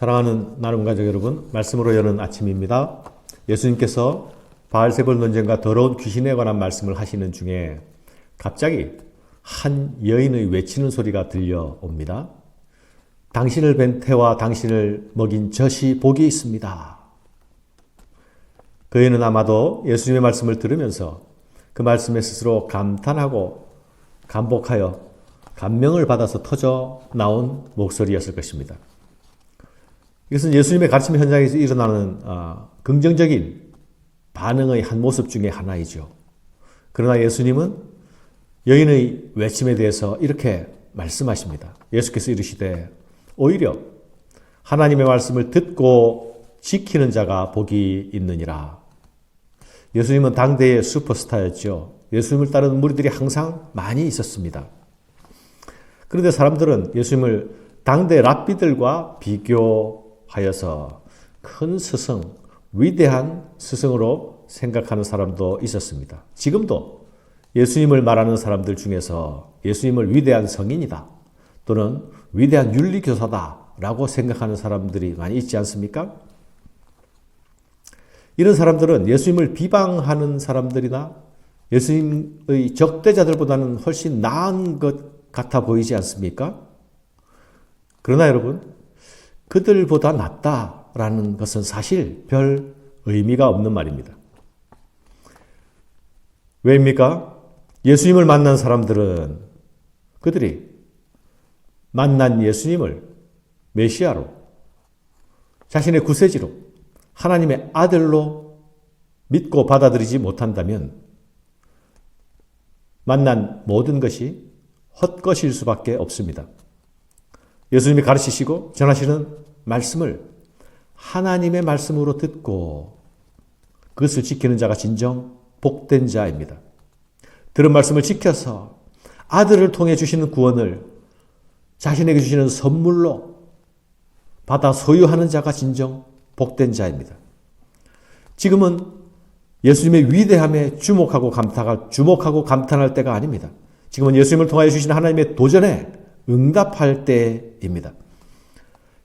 사랑하는 나눔 가족 여러분, 말씀으로 여는 아침입니다. 예수님께서 바알세볼 논쟁과 더러운 귀신에 관한 말씀을 하시는 중에 갑자기 한 여인의 외치는 소리가 들려옵니다. 당신을 뵌 태와 당신을 먹인 젖이 복이 있습니다. 그 애는 아마도 예수님의 말씀을 들으면서 그 말씀에 스스로 감탄하고 감복하여 감명을 받아서 터져 나온 목소리였을 것입니다. 이것은 예수님의 가르침 현장에서 일어나는 어, 긍정적인 반응의 한 모습 중에 하나이죠. 그러나 예수님은 여인의 외침에 대해서 이렇게 말씀하십니다. 예수께서 이르시되 오히려 하나님의 말씀을 듣고 지키는 자가 복이 있느니라. 예수님은 당대의 슈퍼스타였죠. 예수님을 따르는 무리들이 항상 많이 있었습니다. 그런데 사람들은 예수님을 당대 랍비들과 비교 하여서 큰 스승, 위대한 스승으로 생각하는 사람도 있었습니다. 지금도 예수님을 말하는 사람들 중에서 예수님을 위대한 성인이다 또는 위대한 윤리교사다라고 생각하는 사람들이 많이 있지 않습니까? 이런 사람들은 예수님을 비방하는 사람들이나 예수님의 적대자들보다는 훨씬 나은 것 같아 보이지 않습니까? 그러나 여러분, 그들보다 낫다라는 것은 사실 별 의미가 없는 말입니다. 왜입니까? 예수님을 만난 사람들은 그들이 만난 예수님을 메시아로 자신의 구세지로 하나님의 아들로 믿고 받아들이지 못한다면 만난 모든 것이 헛것일 수밖에 없습니다. 예수님이 가르치시고 전하시는 말씀을 하나님의 말씀으로 듣고 그것을 지키는 자가 진정 복된 자입니다. 들은 말씀을 지켜서 아들을 통해 주시는 구원을 자신에게 주시는 선물로 받아 소유하는 자가 진정 복된 자입니다. 지금은 예수님의 위대함에 주목하고 감탄할, 주목하고 감탄할 때가 아닙니다. 지금은 예수님을 통하여 주신 하나님의 도전에 응답할 때입니다.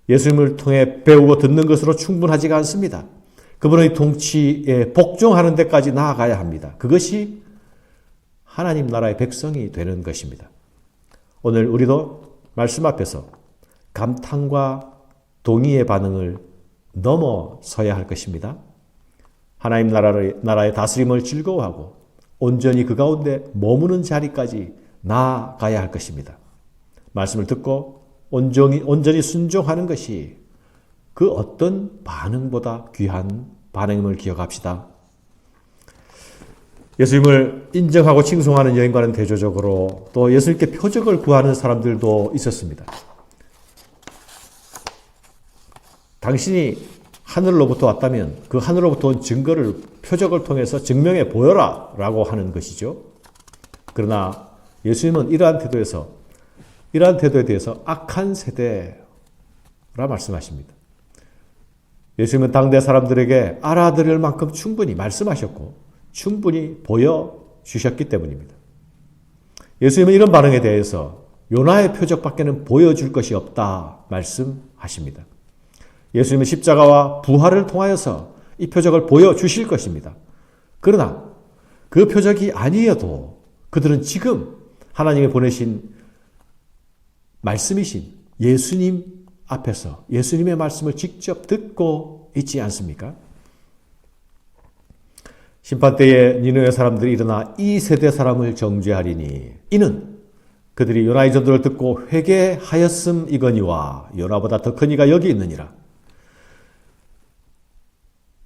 예수님을 통해 배우고 듣는 것으로 충분하지가 않습니다. 그분의 통치에 복종하는 데까지 나아가야 합니다. 그것이 하나님 나라의 백성이 되는 것입니다. 오늘 우리도 말씀 앞에서 감탄과 동의의 반응을 넘어서야 할 것입니다. 하나님 나라의, 나라의 다스림을 즐거워하고 온전히 그 가운데 머무는 자리까지 나아가야 할 것입니다. 말씀을 듣고 온전히, 온전히 순종하는 것이 그 어떤 반응보다 귀한 반응임을 기억합시다. 예수님을 인정하고 칭송하는 여인과는 대조적으로 또 예수님께 표적을 구하는 사람들도 있었습니다. 당신이 하늘로부터 왔다면 그 하늘로부터 온 증거를 표적을 통해서 증명해 보여라 라고 하는 것이죠. 그러나 예수님은 이러한 태도에서 이러한 태도에 대해서 악한 세대라 말씀하십니다. 예수님은 당대 사람들에게 알아들을 만큼 충분히 말씀하셨고 충분히 보여주셨기 때문입니다. 예수님은 이런 반응에 대해서 요나의 표적밖에는 보여줄 것이 없다 말씀하십니다. 예수님은 십자가와 부활을 통하여서 이 표적을 보여주실 것입니다. 그러나 그 표적이 아니어도 그들은 지금 하나님이 보내신 말씀이신 예수님 앞에서 예수님의 말씀을 직접 듣고 있지 않습니까? 심판 때에 니느의 사람들이 일어나 이 세대 사람을 정죄하리니 이는 그들이 요나의 전도를 듣고 회개하였음 이거니와 요나보다 더 큰 이가 여기 있느니라.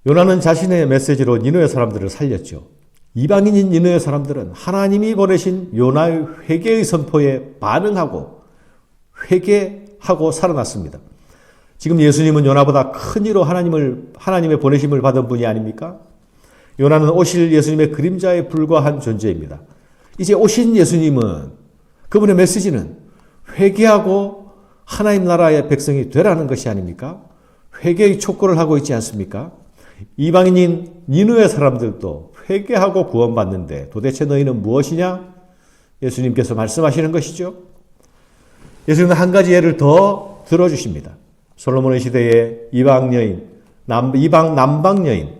요나는 자신의 메시지로 니느의 사람들을 살렸죠. 이방인인 니느의 사람들은 하나님이 보내신 요나의 회개의 선포에 반응하고 회개하고 살아났습니다. 지금 예수님은 요나보다 큰 이로 하나님을 하나님의 보내심을 받은 분이 아닙니까? 요나는 오실 예수님의 그림자에 불과한 존재입니다. 이제 오신 예수님은 그분의 메시지는 회개하고 하나님 나라의 백성이 되라는 것이 아닙니까? 회개의 촉구를 하고 있지 않습니까? 이방인인 니누의 사람들도 회개하고 구원받는데 도대체 너희는 무엇이냐? 예수님께서 말씀하시는 것이죠. 예수님은 한 가지 예를 더 들어주십니다. 솔로몬의 시대에 이방 여인, 남, 이방 남방 여인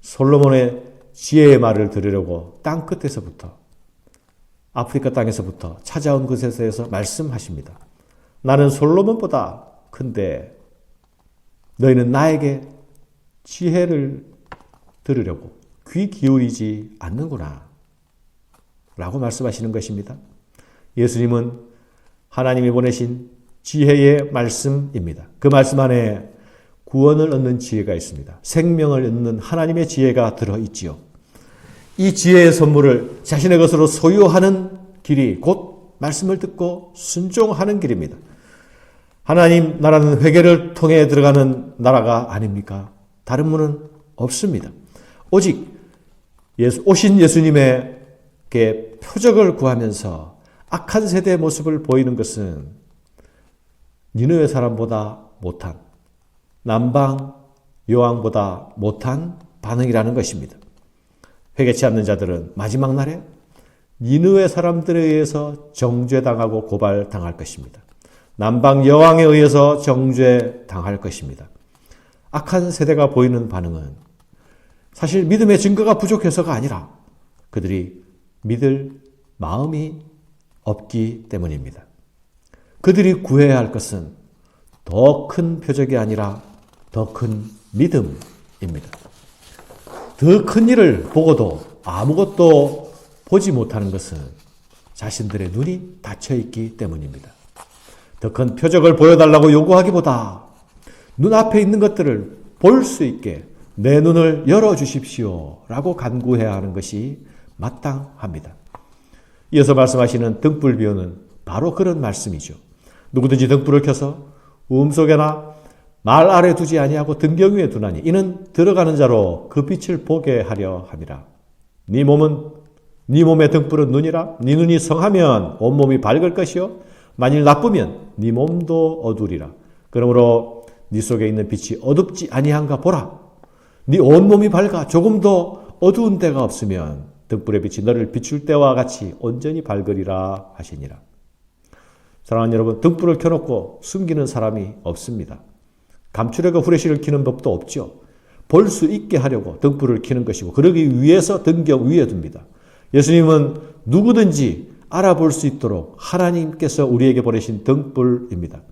솔로몬의 지혜의 말을 들으려고 땅 끝에서부터 아프리카 땅에서부터 찾아온 그곳에서 말씀하십니다. 나는 솔로몬보다 큰데 너희는 나에게 지혜를 들으려고 귀 기울이지 않는구나. 라고 말씀하시는 것입니다. 예수님은 하나님이 보내신 지혜의 말씀입니다. 그 말씀 안에 구원을 얻는 지혜가 있습니다. 생명을 얻는 하나님의 지혜가 들어있지요. 이 지혜의 선물을 자신의 것으로 소유하는 길이 곧 말씀을 듣고 순종하는 길입니다. 하나님 나라는 회개를 통해 들어가는 나라가 아닙니까? 다른 문은 없습니다. 오직 예수, 오신 예수님에게 표적을 구하면서 악한 세대의 모습을 보이는 것은 니느웨 사람보다 못한 남방 요왕보다 못한 반응이라는 것입니다. 회개치 않는 자들은 마지막 날에 니느웨 사람들에 의해서 정죄당하고 고발당할 것입니다. 남방 여왕에 의해서 정죄당할 것입니다. 악한 세대가 보이는 반응은 사실 믿음의 증거가 부족해서가 아니라 그들이 믿을 마음이 없기 때문입니다. 그들이 구해야 할 것은 더 큰 표적이 아니라 더 큰 믿음입니다. 더 큰 일을 보고도 아무것도 보지 못하는 것은 자신들의 눈이 닫혀 있기 때문입니다. 더 큰 표적을 보여달라고 요구하기보다 눈앞에 있는 것들을 볼 수 있게 내 눈을 열어 주십시오. 라고 간구해야 하는 것이 마땅합니다. 이어서 말씀하시는 등불 비유는 바로 그런 말씀이죠. 누구든지 등불을 켜서 음속에나 말 아래 두지 아니하고 등경 위에 두나니 이는 들어가는 자로 그 빛을 보게 하려 함이라. 네 몸은 네 몸의 등불은 눈이라. 네 눈이 성하면 온 몸이 밝을 것이요 만일 나쁘면 네 몸도 어두리라. 그러므로 네 속에 있는 빛이 어둡지 아니한가 보라. 네 온 몸이 밝아 조금도 어두운 데가 없으면 등불의 빛이 너를 비출 때와 같이 온전히 밝으리라 하시니라. 사랑하는 여러분, 등불을 켜놓고 숨기는 사람이 없습니다. 감추려고 후레쉬를 켜는 법도 없죠. 볼 수 있게 하려고 등불을 켜는 것이고 그러기 위해서 등경 위에 둡니다. 예수님은 누구든지 알아볼 수 있도록 하나님께서 우리에게 보내신 등불입니다.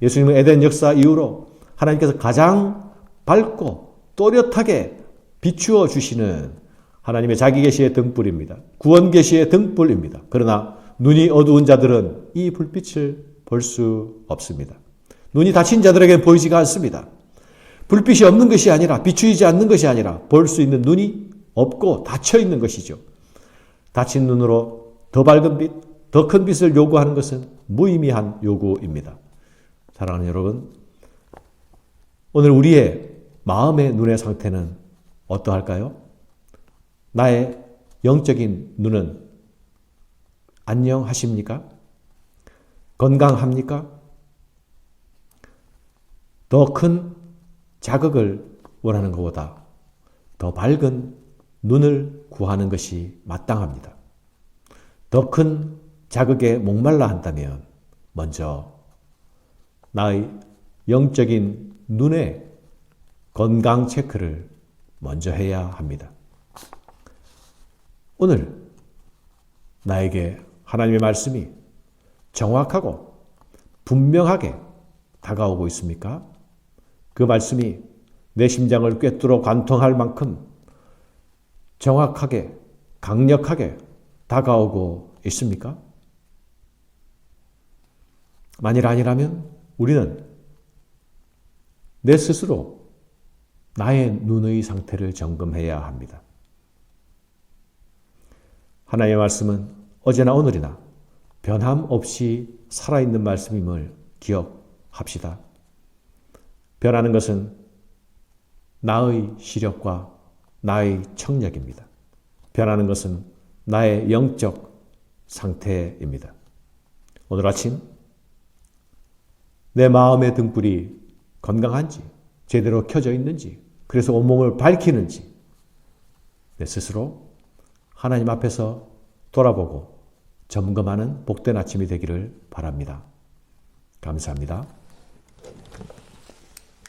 예수님은 에덴 역사 이후로 하나님께서 가장 밝고 또렷하게 비추어 주시는 하나님의 자기 계시의 등불입니다. 구원 계시의 등불입니다. 그러나 눈이 어두운 자들은 이 불빛을 볼 수 없습니다. 눈이 닫힌 자들에게 보이지가 않습니다. 불빛이 없는 것이 아니라 비추이지 않는 것이 아니라 볼 수 있는 눈이 없고 닫혀 있는 것이죠. 닫힌 눈으로 더 밝은 빛, 더 큰 빛을 요구하는 것은 무의미한 요구입니다. 사랑하는 여러분, 오늘 우리의 마음의 눈의 상태는 어떠할까요? 나의 영적인 눈은 안녕하십니까? 건강합니까? 더 큰 자극을 원하는 것보다 더 밝은 눈을 구하는 것이 마땅합니다. 더 큰 자극에 목말라 한다면 먼저 나의 영적인 눈의 건강 체크를 먼저 해야 합니다. 오늘 나에게 하나님의 말씀이 정확하고 분명하게 다가오고 있습니까? 그 말씀이 내 심장을 꿰뚫어 관통할 만큼 정확하게, 강력하게 다가오고 있습니까? 만일 아니라면 우리는 내 스스로 나의 눈의 상태를 점검해야 합니다. 하나님의 말씀은 어제나 오늘이나 변함없이 살아있는 말씀임을 기억합시다. 변하는 것은 나의 시력과 나의 청력입니다. 변하는 것은 나의 영적 상태입니다. 오늘 아침 내 마음의 등불이 건강한지, 제대로 켜져 있는지, 그래서 온몸을 밝히는지 내 스스로 하나님 앞에서 돌아보고 점검하는 복된 아침이 되기를 바랍니다. 감사합니다.